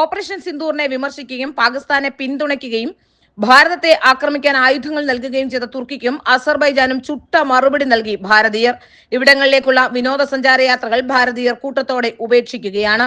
Operation സിന്ദൂറിനെ വിമർശിക്കുകയും പാകിസ്ഥാനെ പിന്തുണയ്ക്കുകയും ഭാരതത്തെ ആക്രമിക്കാൻ ആയുധങ്ങൾ നൽകുകയും ചെയ്ത തുർക്കിക്കും അസർബൈജാനും ചുട്ട മറുപടി നൽകി ഭാരതീയർ. ഇവിടങ്ങളിലേക്കുള്ള വിനോദസഞ്ചാര യാത്രകൾ ഭാരതീയർ കൂട്ടത്തോടെ ഉപേക്ഷിക്കുകയാണ്.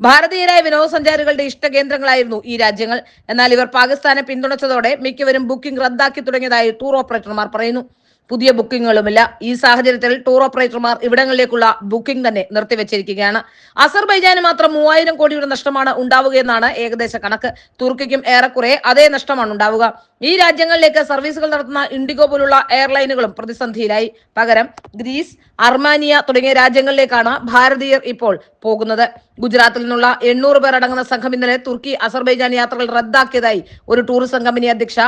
ഭാരതീയരായ വിനോദസഞ്ചാരികളുടെ ഇഷ്ടകേന്ദ്രങ്ങളായിരുന്നു ഈ രാജ്യങ്ങൾ. എന്നാൽ ഇവർ പാകിസ്ഥാനെ പിന്തുണച്ചതോടെ മിക്കവരും ബുക്കിംഗ് റദ്ദാക്കി തുടങ്ങിയതായി ടൂർ ഓപ്പറേറ്റർമാർ പറയുന്നു. പുതിയ ബുക്കിങ്ങുകളുമില്ല. ഈ സാഹചര്യത്തിൽ ടൂർ ഓപ്പറേറ്റർമാർ ഇവിടങ്ങളിലേക്കുള്ള ബുക്കിംഗ് തന്നെ നിർത്തിവെച്ചിരിക്കുകയാണ്. അസർബൈജാന് മാത്രം മൂവായിരം കോടിയുടെ നഷ്ടമാണ് ഉണ്ടാവുകയെന്നാണ് ഏകദേശ കണക്ക്. തുർക്കിക്കും ഏറെക്കുറെ അതേ നഷ്ടമാണ് ഉണ്ടാവുക. ഈ രാജ്യങ്ങളിലേക്ക് സർവീസുകൾ നടത്തുന്ന ഇൻഡിഗോ പോലുള്ള എയർലൈനുകളും പ്രതിസന്ധിയിലായി. പകരം ഗ്രീസ് അർമാനിയ തുടങ്ങിയ രാജ്യങ്ങളിലേക്കാണ് ഭാരതീയർ ഇപ്പോൾ പോകുന്നത്. ഗുജറാത്തിൽ നിന്നുള്ള എണ്ണൂറ് പേർ അടങ്ങുന്ന സംഘം ഇന്നലെ തുർക്കി അസർബൈജാൻ യാത്രകൾ റദ്ദാക്കിയതായി ഒരു ടൂറിസം കമ്പനി അധ്യക്ഷ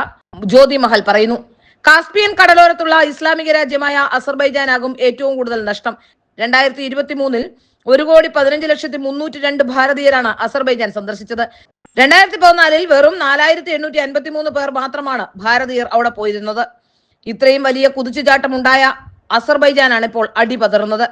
ജ്യോതി മഹൽ പറയുന്നു. കാസ്പിയൻ കടലോരത്തുള്ള ഇസ്ലാമിക രാജ്യമായ അസർബൈജാനാകും ഏറ്റവും കൂടുതൽ നഷ്ടം. രണ്ടായിരത്തി ഇരുപത്തി മൂന്നിൽ ഒരു കോടി പതിനഞ്ച് ലക്ഷത്തി മുന്നൂറ്റി രണ്ട് ഭാരതീയരാണ് അസർബൈജാൻ സന്ദർശിച്ചത്. രണ്ടായിരത്തി പതിനാലിൽ വെറും നാലായിരത്തി എണ്ണൂറ്റി അൻപത്തി മൂന്ന് പേർ മാത്രമാണ് ഭാരതീയർ അവിടെ പോയിരുന്നത്. ഇത്രയും വലിയ കുതിച്ചുചാട്ടമുണ്ടായ അസർബൈജാനാണ് ഇപ്പോൾ അടിപതറുന്നത്.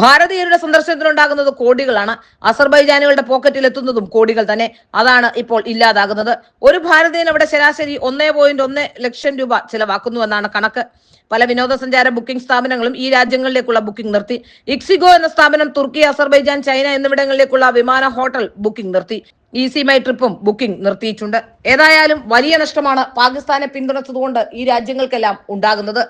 ഭാരതീയരുടെ സന്ദർശനത്തിനുണ്ടാകുന്നത് കോടികളാണ്. അസർബൈജാനുകളുടെ പോക്കറ്റിൽ എത്തുന്നതും കോടികൾ തന്നെ. അതാണ് ഇപ്പോൾ ഇല്ലാതാകുന്നത്. ഒരു ഭാരതീയൻ അവിടെ ശരാശരി ഒന്നേ പോയിന്റ് ഒന്ന് ലക്ഷം രൂപ ചിലവാക്കുന്നുവെന്നാണ് കണക്ക്. പല വിനോദസഞ്ചാര ബുക്കിംഗ് സ്ഥാപനങ്ങളും ഈ രാജ്യങ്ങളിലേക്കുള്ള ബുക്കിംഗ് നിർത്തി. ഇക്സിഗോ എന്ന സ്ഥാപനം തുർക്കി അസർബൈജാൻ ചൈന എന്നിവിടങ്ങളിലേക്കുള്ള വിമാന ഹോട്ടൽ ബുക്കിംഗ് നിർത്തി. ഈസി മൈ ട്രിപ്പും ബുക്കിംഗ് നിർത്തിയിട്ടുണ്ട്. ഏതായാലും വലിയ നഷ്ടമാണ് പാകിസ്ഥാനെ പിന്തുണച്ചതുകൊണ്ട് ഈ രാജ്യങ്ങൾക്കെല്ലാം ഉണ്ടാകുന്നത്.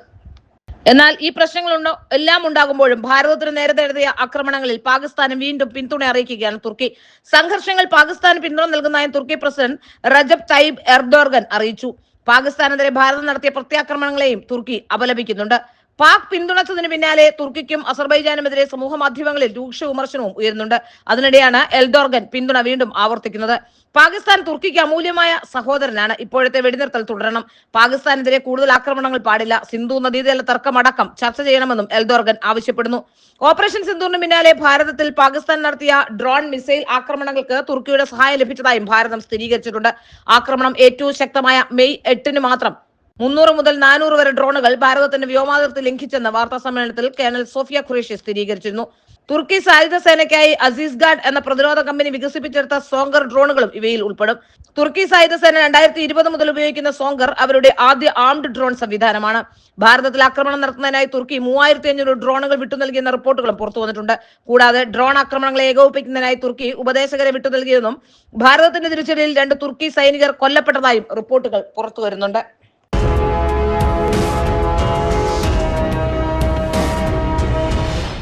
എന്നാൽ ഈ പ്രശ്നങ്ങളുണ്ടോ? എല്ലാം ഉണ്ടാകുമ്പോഴും ഭാരതത്തിന് നേരത്തെ നടത്തിയ ആക്രമണങ്ങളിൽ പാകിസ്ഥാനും വീണ്ടും പിന്തുണ അറിയിക്കുകയാണ് തുർക്കി. സംഘർഷങ്ങൾ പാകിസ്ഥാന് പിന്തുണ നൽകുന്നതായി തുർക്കി പ്രസിഡന്റ് റജബ് തയ്യിബ് എർദോർഗൻ അറിയിച്ചു. പാകിസ്ഥാനെതിരെ ഭാരതം നടത്തിയ പ്രത്യാക്രമണങ്ങളെയും തുർക്കി അപലപിക്കുന്നുണ്ട്. പാക് പിന്തുണച്ചതിന് പിന്നാലെ തുർക്കിക്കും അസർബൈജാനുമെതിരെ സമൂഹ മാധ്യമങ്ങളിൽ രൂക്ഷ വിമർശനവും ഉയരുന്നുണ്ട്. അതിനിടെയാണ് എൽദോർഗൻ പിന്തുണ വീണ്ടും ആവർത്തിക്കുന്നത്. പാകിസ്ഥാൻ തുർക്കിക്ക് അമൂല്യമായ സഹോദരനാണ്. ഇപ്പോഴത്തെ വെടിനിർത്തൽ തുടരണം. പാകിസ്ഥാനെതിരെ കൂടുതൽ ആക്രമണങ്ങൾ പാടില്ല. സിന്ധു നദീതല തർക്കമടക്കം ചർച്ച ചെയ്യണമെന്നും എൽദോർഗൻ ആവശ്യപ്പെടുന്നു. ഓപ്പറേഷൻ സിന്ധുവിന് പിന്നാലെ ഭാരതത്തിൽ പാകിസ്ഥാൻ നടത്തിയ ഡ്രോൺ മിസൈൽ ആക്രമണങ്ങൾക്ക് തുർക്കിയുടെ സഹായം ലഭിച്ചതായും ഭാരതം സ്ഥിരീകരിച്ചിട്ടുണ്ട്. ആക്രമണം ഏറ്റവും ശക്തമായ മെയ് എട്ടിന് മാത്രം മുന്നൂറ് മുതൽ നാനൂറ് വരെ ഡ്രോണുകൾ ഭാരതത്തിന്റെ വ്യോമാതിർത്തി ലംഘിച്ചെന്ന വാർത്താ സമ്മേളനത്തിൽ കേണൽ സോഫിയ ഖുറേഷി സ്ഥിരീകരിച്ചിരുന്നു. തുർക്കി സായുധ സേനയ്ക്കായി അസീസ് ഗാർഡ് എന്ന പ്രതിരോധ കമ്പനി വികസിപ്പിച്ചെടുത്ത സോങ്കർ ഡ്രോണുകളും ഇവയിൽ ഉൾപ്പെടും. തുർക്കി സായുധ സേന രണ്ടായിരത്തി ഇരുപത് മുതൽ ഉപയോഗിക്കുന്ന സോങ്കർ അവരുടെ ആദ്യ ആംഡ് ഡ്രോൺ സംവിധാനമാണ്. ഭാരതത്തിൽ ആക്രമണം നടത്തുന്നതിനായി തുർക്കി മൂവായിരത്തി അഞ്ഞൂറ് ഡ്രോണുകൾ വിട്ടു നൽകിയെന്ന റിപ്പോർട്ടുകളും പുറത്തു വന്നിട്ടുണ്ട്. കൂടാതെ ഡ്രോൺ ആക്രമണങ്ങളെ ഏകോപിപ്പിക്കുന്നതിനായി തുർക്കി ഉപദേശകരെ വിട്ടു നൽകിയെന്നും ഭാരതത്തിന്റെ തിരിച്ചടിയിൽ രണ്ട് തുർക്കി സൈനികർ കൊല്ലപ്പെട്ടതായും റിപ്പോർട്ടുകൾ പുറത്തു വരുന്നുണ്ട്. Bye.